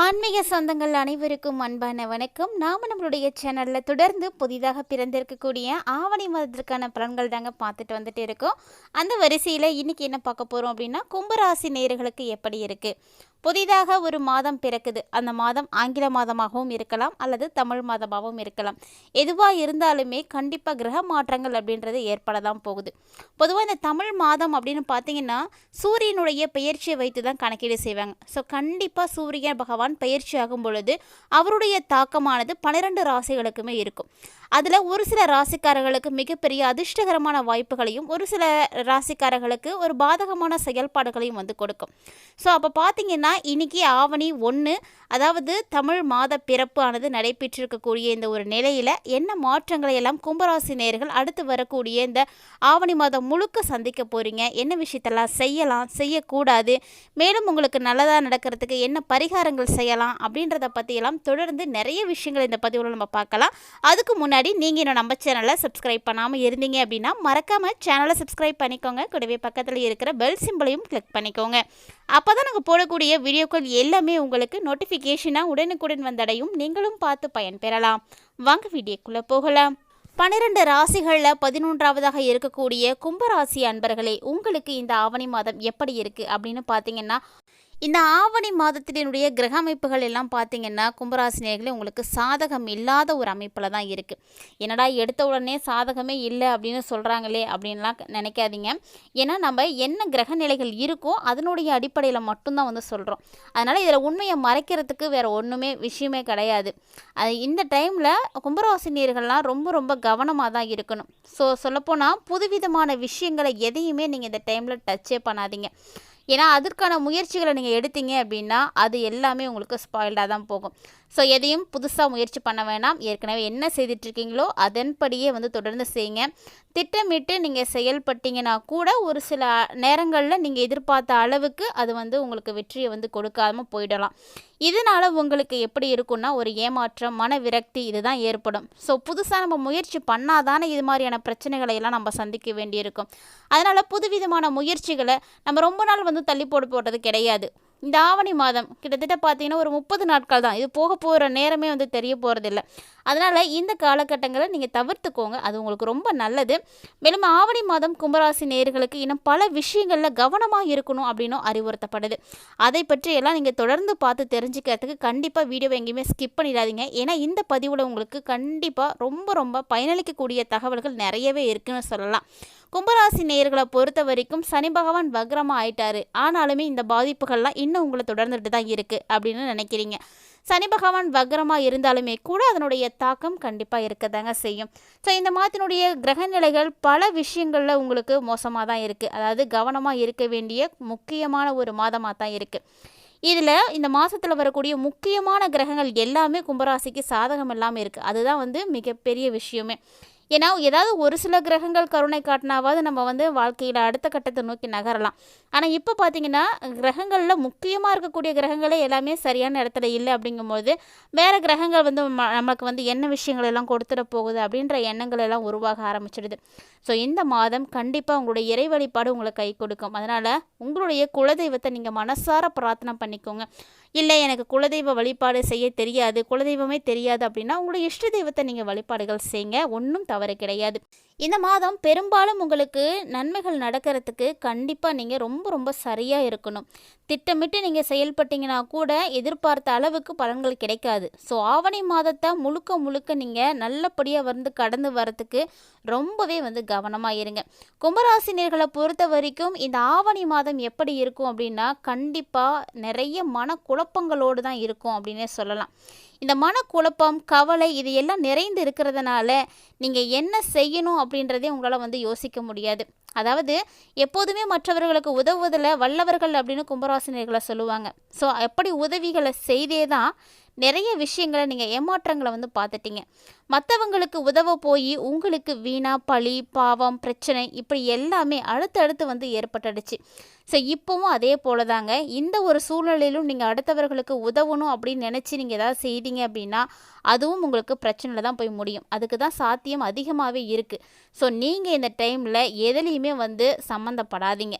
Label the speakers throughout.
Speaker 1: ஆன்மீக சொந்தங்கள் அனைவருக்கும் அன்பான வணக்கம். நாம் நம்மளுடைய சேனலில் தொடர்ந்து புதிதாக பிறந்திருக்கக்கூடிய ஆவணி மாதத்திற்கான பலன்கள் தாங்க பார்த்துட்டு வந்துட்டு இருக்கோம். அந்த வரிசையில் இன்றைக்கி என்ன பார்க்க போகிறோம் அப்படின்னா கும்பராசி நேர்களுக்கு எப்படி இருக்குது புதிதாக ஒரு மாதம் பிறக்குது. அந்த மாதம் ஆங்கில மாதமாகவும் இருக்கலாம் அல்லது தமிழ் மாதமாகவும் இருக்கலாம். எதுவாக இருந்தாலுமே கண்டிப்பாக கிரக மாற்றங்கள் அப்படின்றது ஏற்பட தான் போகுது. பொதுவாக இந்த தமிழ் மாதம் அப்படின்னு பார்த்தீங்கன்னா சூரியனுடைய பெயர்ச்சியை வைத்து தான் கணக்கீடு செய்வாங்க. ஸோ கண்டிப்பாக சூரியன் பகவான் பயிற்சி ஆகும் பொழுது அவருடைய தாக்கமானது பன்னிரெண்டு ராசிகளுக்குமே இருக்கும். அதில் ஒரு சில ராசிக்காரர்களுக்கு மிகப்பெரிய அதிர்ஷ்டகரமான வாய்ப்புகளையும் ஒரு சில ராசிக்காரர்களுக்கு ஒரு பாதகமான செயல்பாடுகளையும் வந்து கொடுக்கும். ஸோ அப்போ பார்த்தீங்கன்னா இன்றைக்கி ஆவணி ஒன்று அதாவது தமிழ் மாத பிறப்பு ஆனது நடைபெற்றிருக்கக்கூடிய இந்த ஒரு நிலையில் என்ன மாற்றங்களை எல்லாம் கும்பராசி நேர்கள் அடுத்து வரக்கூடிய இந்த ஆவணி மாதம் முழுக்க சந்திக்க போகிறீங்க என்ன விஷயத்தெல்லாம் செய்யலாம்? செய்யக்கூடாது. மேலும் உங்களுக்கு நல்லதாக நடக்கிறதுக்கு என்ன பரிகாரங்கள் செய்யலாம்? அப்படின்றத பற்றியெல்லாம் தொடர்ந்து நிறைய விஷயங்கள் இந்த பதிவில் நம்ம பார்க்கலாம். அதுக்கு முன்னாடி நீங்கள் இன்னும் நம்ம சேனலை சப்ஸ்கிரைப் பண்ணாமல் இருந்தீங்க அப்படின்னா மறக்காமல் சேனலை சப்ஸ்கிரைப் பண்ணிக்கோங்க. கூடவே பக்கத்தில் இருக்கிற பெல் சிம்பிளையும் கிளிக் பண்ணிக்கோங்க. அப்போ தான் நாங்கள் போடக்கூடிய வீடியோக்கள் எல்லாமே உங்களுக்கு நோட்டிஃபிகேஷனாக உடனுக்குடன் வந்தடையும். நீங்களும் பார்த்து பயன்பெறலாம். வாங்க வீடியோக்குள்ளே போகலாம். பன்னிரண்டு ராசிகளில் பதினொன்றாவதாக இருக்கக்கூடிய கும்பராசி அன்பர்களே உங்களுக்கு இந்த ஆவணி மாதம் எப்படி இருக்குது அப்படின்னு பார்த்தீங்கன்னா இந்த ஆவணி மாதத்தினுடைய கிரக அமைப்புகள் எல்லாம் பார்த்தீங்கன்னா கும்பராசினியர்களே உங்களுக்கு சாதகம் இல்லாத ஒரு அமைப்பில் தான் இருக்குது என்னடா எடுத்த உடனே சாதகமே இல்லை அப்படின்னு சொல்கிறாங்களே அப்படின்லாம் நினைக்காதீங்க. ஏன்னா நம்ம என்ன கிரக நிலைகள் இருக்கோ அதனுடைய அடிப்படையில் மட்டும்தான் வந்து சொல்கிறோம் அதனால் இதில் உண்மையை மறைக்கிறதுக்கு வேறு ஒன்றுமே விஷயமே கிடையாது. அது இந்த டைமில் கும்பராசினியர்கள்லாம் ரொம்ப ரொம்ப கவனமாக தான் இருக்கணும். ஸோ சொல்லப்போனால் புதுவிதமான விஷயங்களை எதையுமே நீங்கள் இந்த டைமில் டச்சே பண்ணாதீங்க. ஏன்னா அதற்கான முயற்சிகளை நீங்கள் எடுத்தீங்க அப்படின்னா அது எல்லாமே உங்களுக்கு ஸ்பாயில்டாக தான் போகும். ஸோ எதையும் புதுசாக முயற்சி பண்ண வேணாம். ஏற்கனவே என்ன செய்துட்ருக்கீங்களோ அதன்படியே வந்து தொடர்ந்து செய்யுங்க. திட்டமிட்டு நீங்கள் செயல்பட்டீங்கன்னா கூட ஒரு சில நேரங்களில் நீங்கள் எதிர்பார்த்த அளவுக்கு அது வந்து உங்களுக்கு வெற்றியை வந்து கொடுக்காமல் போயிடலாம். இதனால் உங்களுக்கு எப்படி இருக்கும்னா ஒரு ஏமாற்றம் மன விரக்தி இதுதான் ஏற்படும். ஸோ புதுசாக நம்ம முயற்சி பண்ணாதானே இது மாதிரியான பிரச்சனைகளை எல்லாம் நம்ம சந்திக்க வேண்டியிருக்கும். அதனால் புதுவிதமான முயற்சிகளை நம்ம ரொம்ப நாள் வந்து தள்ளி போட்டு போடுறது கிடையாது. இந்த ஆவணி மாதம் கிட்டத்தட்ட பார்த்தீங்கன்னா ஒரு முப்பது நாட்கள் தான். இது போக போகிற நேரமே வந்து தெரிய போகிறதில்ல அதனால் இந்த காலகட்டங்களை நீங்கள் தவிர்த்துக்கோங்க. அது உங்களுக்கு ரொம்ப நல்லது. மேலும் ஆவணி மாதம் கும்பராசி நேர்களுக்கு இன்னும் பல விஷயங்களில் கவனமாக இருக்கணும் அப்படின்னும் அறிவுறுத்தப்படுது. அதை பற்றி எல்லாம் நீங்கள் தொடர்ந்து பார்த்து தெரிஞ்சுக்கிறதுக்கு கண்டிப்பாக வீடியோ எங்கேயுமே ஸ்கிப் பண்ணிடாதீங்க. ஏன்னா இந்த பதிவில் உங்களுக்கு கண்டிப்பாக ரொம்ப ரொம்ப பயனளிக்கக்கூடிய தகவல்கள் நிறையவே இருக்குன்னு சொல்லலாம். கும்பராசி நேர்களை பொறுத்த வரைக்கும் சனி பகவான் வக்ரமாக ஆயிட்டாரு. ஆனாலுமே இந்த பாதிப்புகள்லாம் இன்னும் உங்களை தொடர்ந்துட்டு தான் இருக்குது அப்படின்னு நினைக்கிறீங்க. சனி பகவான் வக்ரமாக இருந்தாலுமே கூட அதனுடைய தாக்கம் கண்டிப்பாக இருக்க தாங்க செய்யும். ஸோ இந்த மாதத்தினுடைய கிரகநிலைகள் பல விஷயங்களில் உங்களுக்கு மோசமாக தான் இருக்குது அதாவது கவனமாக இருக்க வேண்டிய முக்கியமான ஒரு மாதமாக தான் இருக்குது இதில் இந்த மாதத்தில் வரக்கூடிய முக்கியமான கிரகங்கள் எல்லாமே கும்பராசிக்கு சாதகம் இல்லாமல் இருக்குது அதுதான் வந்து மிகப்பெரிய விஷயமே. ஏன்னா ஏதாவது ஒரு சில கிரகங்கள் கருணை காட்டினாவது நம்ம வந்து வாழ்க்கையில் அடுத்த கட்டத்தை நோக்கி நகரலாம். ஆனால் இப்போ பார்த்தீங்கன்னா கிரகங்களில் முக்கியமாக இருக்கக்கூடிய கிரகங்களே எல்லாமே சரியான இடத்துல இல்லை அப்படிங்கும்போது வேறு கிரகங்கள் வந்து நமக்கு வந்து என்ன விஷயங்கள் எல்லாம் கொடுத்துட போகுது அப்படின்ற எண்ணங்கள் எல்லாம் உருவாக ஆரம்பிச்சிடுது. ஸோ இந்த மாதம் கண்டிப்பாக உங்களுடைய இறை வழிபாடு உங்களை கை கொடுக்கும். அதனால் உங்களுடைய குலதெய்வத்தை நீங்கள் மனசார பிரார்த்தனை பண்ணிக்கோங்க. இல்லை எனக்கு குலதெய்வ வழிபாடு செய்ய தெரியாது குலதெய்வமே தெரியாது அப்படின்னா உங்களுடைய இஷ்ட தெய்வத்தை நீங்கள் வழிபாடுகள் செய்யுங்க ஒன்றும் தவறு கிடையாது. இந்த மாதம் பெரும்பாலும் உங்களுக்கு நன்மைகள் நடக்கிறதுக்கு கண்டிப்பாக நீங்கள் ரொம்ப ரொம்ப ரொம்ப சரியாக இருக்கணும். திட்டமிட்டு நீங்கள் செயல்பட்டீங்கன்னா கூட எதிர்பார்த்த அளவுக்கு பலன்கள் கிடைக்காது. ஸோ ஆவணி மாதத்தை முழுக்க முழுக்க நீங்கள் நல்லபடியாக வந்து கடந்து வரத்துக்கு ரொம்பவே வந்து கவனமாக இருங்க. கும்பராசினியர்களை பொறுத்த வரைக்கும் இந்த ஆவணி மாதம் எப்படி இருக்கும் அப்படின்னா கண்டிப்பாக நிறைய மனக்குழப்பங்களோடு தான் இருக்கும் அப்படின்னே சொல்லலாம். இந்த மனக்குழப்பம் கவலை இது எல்லாம் நிறைந்து இருக்கிறதுனால நீங்கள் என்ன செய்யணும் அப்படின்றதே உங்களால் வந்து யோசிக்க முடியாது. அதாவது எப்போதுமே மற்றவர்களுக்கு உதவுவதில் வல்லவர்கள் அப்படின்னு கும்பராசினியர்களை சொல்லுவாங்க. ஸோ அப்படி உதவிகளை செய்தே தான் நிறைய விஷயங்களை நீங்கள் ஏமாற்றங்களை வந்து பார்த்துட்டீங்க. மற்றவங்களுக்கு உதவ போய் உங்களுக்கு வீணா பழி பாவம் பிரச்சனை இப்படி எல்லாமே அடுத்தடுத்து வந்து ஏற்பட்டுடுச்சு. ஸோ இப்போவும் அதே போல தாங்க இந்த ஒரு சூழ்நிலையிலும் நீங்கள் அடுத்தவர்களுக்கு உதவணும் அப்படின்னு நினச்சி நீங்கள் ஏதாவது செய்தீங்க அப்படின்னா அதுவும் உங்களுக்கு பிரச்சனையில் தான் போய் முடியும். அதுக்கு தான் சாத்தியம் அதிகமாகவே இருக்குது ஸோ நீங்கள் இந்த டைமில் எதுலேயுமே வந்து சம்மந்தப்படாதீங்க.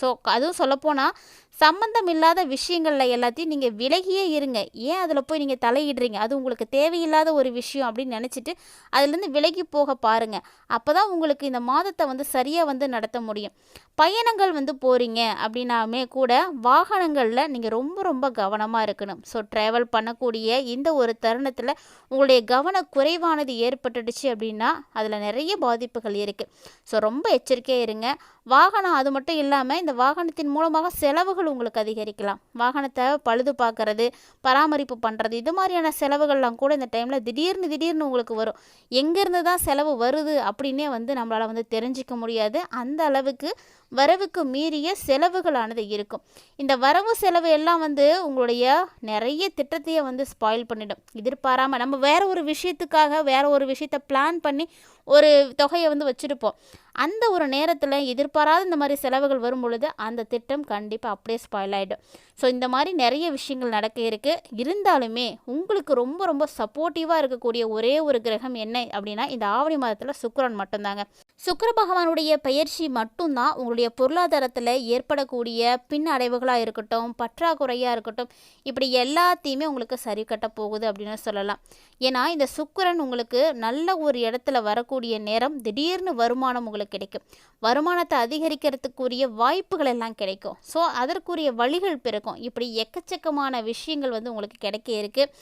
Speaker 1: ஸோ அதுவும் சொல்லப்போனால் சம்மந்தம் இல்லாத விஷயங்களில் எல்லாத்தையும் நீங்கள் விலகியே இருங்க. ஏன் அதில் போய் நீங்கள் தலையிடுறீங்க? அது உங்களுக்கு தேவையில்லாத ஒரு விஷயம் அப்படின்னு நினச்சிட்டு அதுலேருந்து விலகி போக பாருங்கள் அப்போ தான் உங்களுக்கு இந்த மாதத்தை வந்து சரியாக வந்து நடத்த முடியும். பயணங்கள் வந்து போகிறீங்க அப்படின்னாமே கூட வாகனங்களில் நீங்கள் ரொம்ப ரொம்ப கவனமாக இருக்கணும். ஸோ ட்ராவல் பண்ணக்கூடிய இந்த ஒரு தருணத்தில் உங்களுடைய கவன குறைவானது ஏற்பட்டுடுச்சு அப்படின்னா அதில் நிறைய பாதிப்புகள் இருக்குது ஸோ ரொம்ப எச்சரிக்கையாக இருங்க. வாகனம் அது மட்டும் இல்லாமல் இந்த வாகனத்தின் மூலமாக செலவுகள் உங்களுக்கு அதிகரிக்கலாம். வாகனத்தை பழுது பார்க்கறது பராமரிப்பு பண்ணுறது இது மாதிரியான செலவுகள்லாம் கூட இந்த டைமில் திடீர்னு திடீர்னு உங்களுக்கு வரும். எங்கேருந்து தான் செலவு வருது அப்படின்னே வந்து நம்மளால் வந்து தெரிஞ்சிக்க முடியாது. அந்த அளவுக்கு வரவுக்கு மீறிய செலவுகளானது இருக்கும். இந்த வரவு செலவு எல்லாம் வந்து உங்களுடைய நிறைய திட்டத்தையே வந்து ஸ்பாயில் பண்ணிடும். எதிர்பாராமல் நம்ம வேறு ஒரு விஷயத்துக்காக வேறு ஒரு விஷயத்த பிளான் பண்ணி ஒரு தொகையை வந்து வச்சுருப்போம். அந்த ஒரு நேரத்தில் எதிர்பாராத இந்த மாதிரி செலவுகள் வரும் பொழுது அந்த திட்டம் கண்டிப்பாக அப்படியே ஸ்பாயில் ஆகிடும் ஸோ இந்த மாதிரி நிறைய விஷயங்கள் நடக்க இருக்குது இருந்தாலுமே உங்களுக்கு ரொம்ப ரொம்ப சப்போர்ட்டிவாக இருக்கக்கூடிய ஒரே ஒரு கிரகம் என்ன அப்படின்னா இந்த ஆவணி மாதத்தில் சுக்கரன் மட்டும்தாங்க. சுக்கர பகவானுடைய பயிற்சி மட்டும்தான் உங்களுடைய பொருளாதாரத்தில் ஏற்படக்கூடிய பின் அடைவுகளாக இருக்கட்டும் பற்றாக்குறையாக இருக்கட்டும் இப்படி எல்லாத்தையுமே உங்களுக்கு சரி கட்ட போகுது அப்படின்னு சொல்லலாம். ஏன்னா இந்த சுக்கரன் உங்களுக்கு நல்ல ஒரு இடத்துல வரக்கூடிய நேரம் திடீர்னு வருமானம் உங்களுக்கு கிடைக்கும். வருமானத்தை அதிகரிக்கிறதுக்குரிய வாய்ப்புகள் எல்லாம் கிடைக்கும். ஸோ அதற்குரிய வழிகள் பிறக்கும். இப்படி எக்கச்சக்கமான விஷயங்கள் வந்து உங்களுக்கு கிடைக்க இருக்குது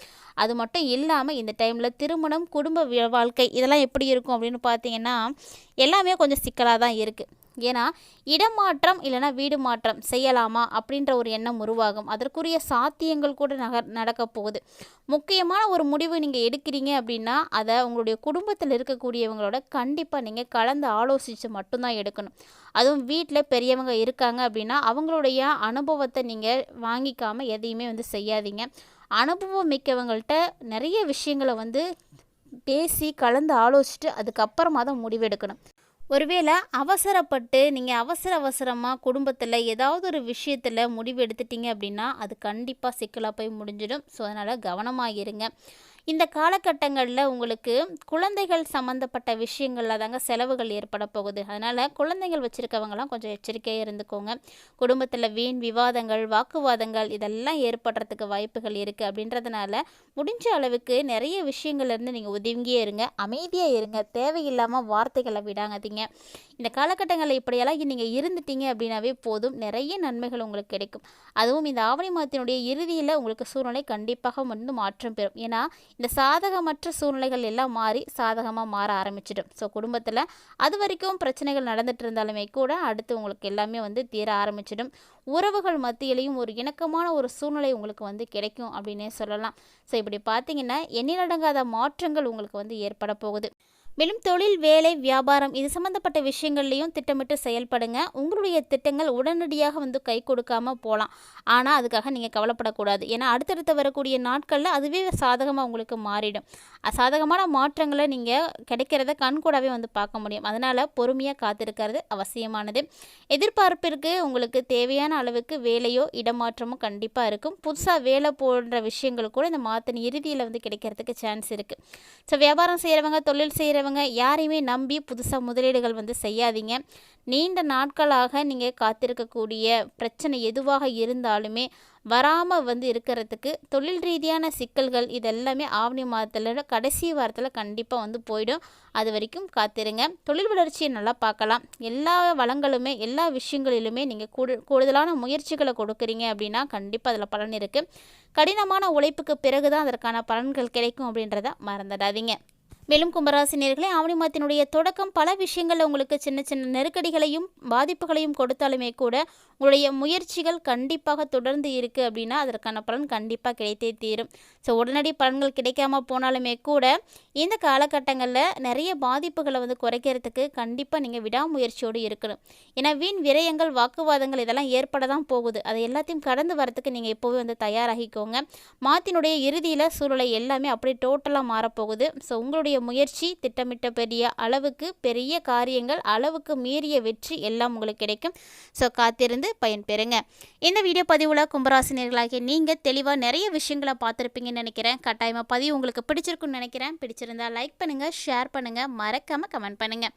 Speaker 1: அது மட்டும் இல்லாமல் இந்த டைமில் திருமணம் குடும்ப வாழ்க்கை இதெல்லாம் எப்படி இருக்கும் அப்படின்னு பார்த்தீங்கன்னா எல்லாமே கொஞ்சம் சிக்கலாக தான் இருக்குது ஏன்னா இடமாற்றம் இல்லைனா வீடு மாற்றம் செய்யலாமா அப்படின்ற ஒரு எண்ணம் உருவாகும். அதற்குரிய சாத்தியங்கள் கூட நக நடக்க போகுது. முக்கியமான ஒரு முடிவு நீங்கள் எடுக்கிறீங்க அப்படின்னா அதை உங்களுடைய குடும்பத்தில் இருக்கக்கூடியவங்களோட கண்டிப்பாக நீங்கள் கலந்து ஆலோசித்து மட்டும்தான் எடுக்கணும். அதுவும் வீட்டில் பெரியவங்க இருக்காங்க அப்படின்னா அவங்களுடைய அனுபவத்தை நீங்கள் வாங்கிக்காமல் எதையுமே வந்து செய்யாதீங்க. அனுபவம் மிக்கவங்கள்ட்ட நிறைய விஷயங்களை வந்து பேசி கலந்து ஆலோசிச்சுட்டு அதுக்கப்புறமா தான் முடிவெடுக்கணும். ஒருவேளை அவசரப்பட்டு நீங்கள் அவசர அவசரமாக குடும்பத்தில் ஏதாவது ஒரு விஷயத்தில் முடிவு எடுத்துட்டீங்க அப்படின்னா அது கண்டிப்பாக சிக்கலாக போய் முடிஞ்சிடும். ஸோ அதனால் கவனமாக இருங்க. இந்த காலகட்டங்களில் உங்களுக்கு குழந்தைகள் சம்மந்தப்பட்ட விஷயங்களில் தாங்க செலவுகள் ஏற்பட போகுது. அதனால் குழந்தைகள் வச்சுருக்கவங்களாம் கொஞ்சம் எச்சரிக்கையாக இருந்துக்கோங்க. குடும்பத்தில் வீண் விவாதங்கள் வாக்குவாதங்கள் இதெல்லாம் ஏற்படுறதுக்கு வாய்ப்புகள் இருக்குது அப்படின்றதுனால முடிஞ்ச அளவுக்கு நிறைய விஷயங்கள்லேருந்து நீங்கள் ஒதுங்கியே இருங்க அமைதியாக இருங்க தேவையில்லாமல் வார்த்தைகளை விடாங்காதீங்க இந்த காலகட்டங்களில் இப்படியெல்லாம் நீங்கள் இருந்துட்டீங்க அப்படின்னாவே போதும். நிறைய நன்மைகள் உங்களுக்கு கிடைக்கும். அதுவும் இந்த ஆவணி மாதத்தினுடைய இறுதியில் உங்களுக்கு சூழ்நிலை கண்டிப்பாக வந்து மாற்றம் பெறும். ஏன்னா இந்த சாதகமற்ற சூழ்நிலைகள் எல்லாம் மாறி சாதகமாக மாற ஆரம்பிச்சிடும். ஸோ குடும்பத்தில் அது வரைக்கும் பிரச்சனைகள் நடந்துட்டு இருந்தாலுமே கூட அடுத்து உங்களுக்கு எல்லாமே வந்து தீர ஆரம்பிச்சிடும். உறவுகள் மத்தியிலையும் ஒரு இணக்கமான ஒரு சூழ்நிலை உங்களுக்கு வந்து கிடைக்கும் அப்படின்னே சொல்லலாம். ஸோ இப்படி பார்த்தீங்கன்னா எண்ணிலடங்காத மாற்றங்கள் உங்களுக்கு வந்து ஏற்பட போகுது. மேலும் தொழில் வேலை வியாபாரம் இது சம்மந்தப்பட்ட விஷயங்கள்லையும் திட்டமிட்டு செயல்படுங்க. உங்களுடைய திட்டங்கள் உடனடியாக வந்து கை கொடுக்காமல் போகலாம் ஆனால் அதுக்காக நீங்கள் கவலைப்படக்கூடாது. ஏன்னா அடுத்தடுத்து வரக்கூடிய நாட்களில் அதுவே சாதகமாக உங்களுக்கு மாறிடும். சாதகமான மாற்றங்களை நீங்கள் கிடைக்கிறத கண்கூடாவே வந்து பார்க்க முடியும். அதனால் பொறுமையாக காத்திருக்கிறது அவசியமானது. எதிர்பார்ப்பிற்கு உங்களுக்கு தேவையான அளவுக்கு வேலையோ இடமாற்றமோ கண்டிப்பாக இருக்கும். புதுசாக வேலை போன்ற விஷயங்கள் கூட இந்த மாதத்தின் இறுதியில் வந்து கிடைக்கிறதுக்கு சான்ஸ் இருக்குது ஸோ வியாபாரம் செய்கிறவங்க தொழில் செய்கிற இருக்கிறவங்க யாரையுமே நம்பி புதுசாக முதலீடுகள் வந்து செய்யாதீங்க. நீண்ட நாட்களாக நீங்கள் காத்திருக்கக்கூடிய பிரச்சனை எதுவாக இருந்தாலுமே வராமல் வந்து இருக்கிறதுக்கு தொழில் ரீதியான சிக்கல்கள் இதெல்லாமே ஆவணி மாதத்தில் கடைசி வாரத்தில் கண்டிப்பாக வந்து போயிடும். அது வரைக்கும் காத்திருங்க. தொழில் வளர்ச்சியை நல்லா பார்க்கலாம். எல்லா வளங்களுமே எல்லா விஷயங்களிலுமே நீங்கள் கூடு கூடுதலான முயற்சிகளை கொடுக்குறீங்க அப்படின்னா கண்டிப்பாக அதில் பலன் இருக்குது கடினமான உழைப்புக்கு பிறகு தான் அதற்கான பலன்கள் கிடைக்கும் அப்படின்றத மறந்துடாதீங்க. மேலும் கும்பராசினியர்களே ஆவணி மாதத்தினுடைய தொடக்கம் பல விஷயங்களில் உங்களுக்கு சின்ன சின்ன நெருக்கடிகளையும் பாதிப்புகளையும் கொடுத்தாலுமே கூட உங்களுடைய முயற்சிகள் கண்டிப்பாக தொடர்ந்து இருக்குது அப்படின்னா அதற்கான பலன் கண்டிப்பாக கிடைத்தே தீரும். ஸோ உடனடி பலன்கள் கிடைக்காம போனாலுமே கூட இந்த காலகட்டங்களில் நிறைய பாதிப்புகளை வந்து குறைக்கிறதுக்கு கண்டிப்பாக நீங்கள் விடாமுயற்சியோடு இருக்கணும். ஏன்னா வீண் விரயங்கள் வாக்குவாதங்கள் இதெல்லாம் ஏற்பட தான் போகுது. அதை எல்லாத்தையும் கடந்து வரத்துக்கு நீங்கள் எப்போவே வந்து தயாராகிக்கோங்க. மாத்தினுடைய இறுதியில் சூழலை எல்லாமே அப்படியே டோட்டலாக மாறப்போகுது. ஸோ உங்களுடைய உங்களுடைய முயற்சி திட்டமிட்ட பெரிய அளவுக்கு பெரிய காரியங்கள் அளவுக்கு மீறிய வெற்றி எல்லாம் உங்களுக்கு கிடைக்கும். ஸோ காத்திருந்து பயன்பெறுங்க. இந்த வீடியோ பதிவில் கும்பராசினியர்களாகிய நீங்கள் தெளிவாக நிறைய விஷயங்களை பார்த்துருப்பீங்கன்னு நினைக்கிறேன். கட்டாயமாக பதிவு உங்களுக்கு பிடிச்சிருக்குன்னு நினைக்கிறேன். பிடிச்சிருந்தா லைக் பண்ணுங்கள் ஷேர் பண்ணுங்கள் மறக்காமல் கமெண்ட் பண்ணுங்கள்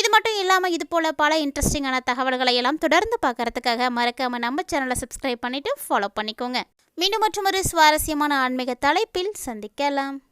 Speaker 1: இது மட்டும் இல்லாமல் இது போல் பல இன்ட்ரெஸ்டிங்கான தகவல்களை எல்லாம் தொடர்ந்து பார்க்கறதுக்காக மறக்காமல் நம்ம சேனலை சப்ஸ்கிரைப் பண்ணிவிட்டு ஃபாலோ பண்ணிக்கோங்க. மீண்டும் மற்றும் ஒரு சுவாரஸ்யமான ஆன்மீக தலைப்பில் சந்திக்கலாம்.